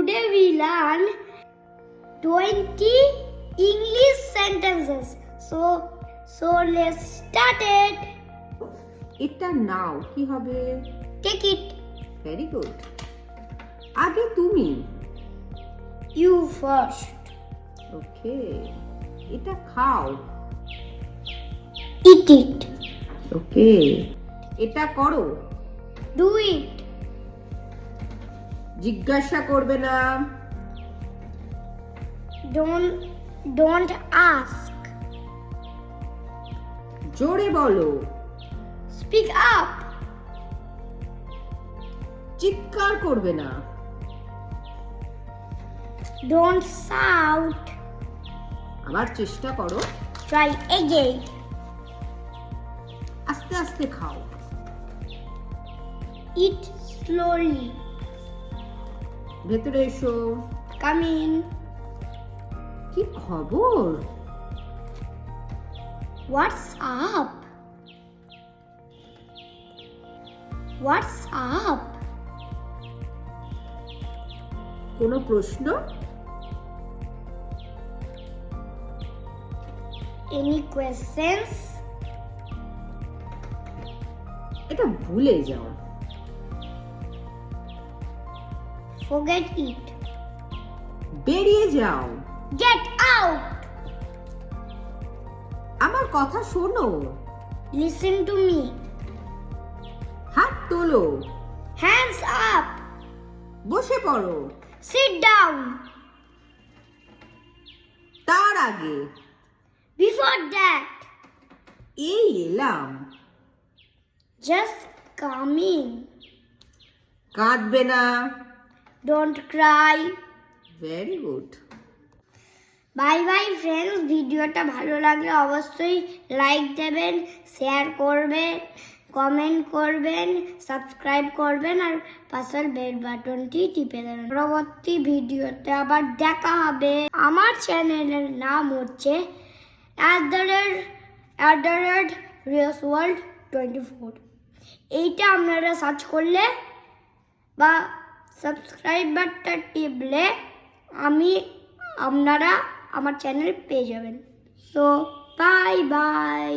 today we learn 20 English sentences. So, so let's start it. এটা নাও কি হবে Take it. Very good আগে তুমি You first. ওকে এটা খাও Eat it. ওকে এটা করো Do it. জিজ্ঞাসা করবে না। ডোন্ট ডোন্ট আস্ক জোরে বলো। স্পিক আপ চিৎকার করবে না। ডোন্ট সাউট আবার চেষ্টা করো। ট্রাই এগেইন আস্তে আস্তে খাও। ইট স্লোলি ভেতরে এসো in. কি খবর What's up? What's up? কোনো প্রশ্ন Any questions? এটা ভুলে যাও Forget it. বেরিয়ে যাও Get out. আমার কথা শোনো Listen to me. হাত তোলো Hands up. বসে পড়ো Sit down. তার আগে Before that, এই এলাম just come in. কাঁদবে না Don't cry. Very good bye bye friends ভিডিওটা ভালো লাগলে অবশ্যই লাইক দেবেন শেয়ার করবেন কমেন্ট করবেন সাবস্ক্রাইব করবেন আর পাশের বেল বাটনটি টিপে দেবেন। পরবর্তী ভিডিওতে আবার দেখা হবে। আমার চ্যানেলের নাম হচ্ছে at the rate at the rate Riya's world twenty four এইটা আপনারা সার্চ করলে বা সাবস্ক্রাইব বাটনটা টিপলে আমি আপনারা আমার চ্যানেল পেয়ে যাবেন। So bye bye